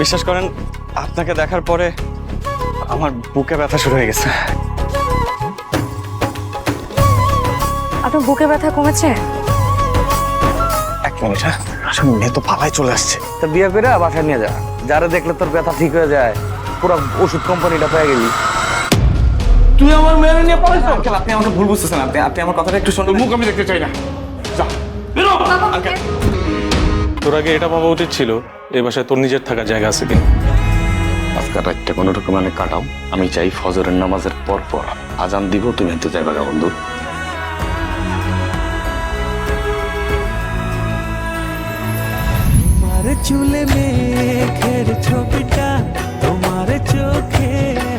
বিশ্বাস করেন আপনাকে দেখার পরে আমার বুকে ব্যথা শুরু হয়ে গেছে। আপনার বুকে ব্যথা কমেছে? এক মিনিট হ্যাঁ? আসলে মেয়ে তো পালায় চলে আসছে। তা বিয়ে করে বাসায় নিয়ে যা। যারা দেখলে তোর ব্যথা ঠিক হয়ে যায় পুরো ওষুধ কোম্পানিটা পেয়ে গেলি। তুই আমার মেয়ে নিয়ে পড়েছ আঙ্কেল আপনি আমাকে ভুল বুঝতেছেন আপনি আপনি আমার কথাটা একটু শুনুন। মুখ আমি দেখতে চাই না। যা। বেরো! তোর আগে এটা ভাবা উচিত ছিল এই বাসায় তোর নিজের থাকার জায়গা আছে কিনা? আজকাল রাতটা কোনো রকম মানে কাটাও আমি চাই ফজরের নামাজের পর পর আজান দিব তুমি এতে যাইবা গা বন্ধু। তোমার চুলে মেঘের ছবিটা তোমার চোখে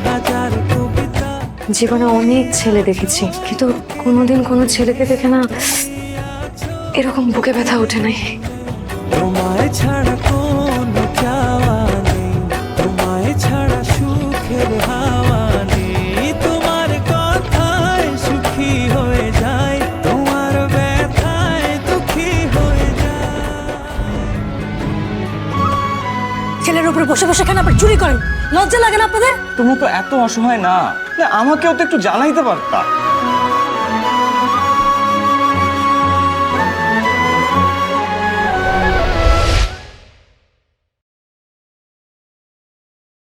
হাজার কবিতা। জীবনে অনেক ছেলে দেখেছি কিন্তু কোনোদিন কোনো ছেলেকে দেখে না এরকম বুকে ব্যথা ওঠে নাই। তোমায় ছাড়া কোনো চাওয়া নেই। তোমায় ছাড়া সুখের হাওয়া নেই। তোমার কথায় সুখী হয়ে যায় তোমার ব্যথায় দুঃখী হয়ে যায় ছেলের উপরে বসে বসে কেন আবার চুরি করেন? লজ্জা লাগে না আপনাদের? তুমি তো এত অসহায় না। না, আমাকেও তো একটু জানাইতে পারতা।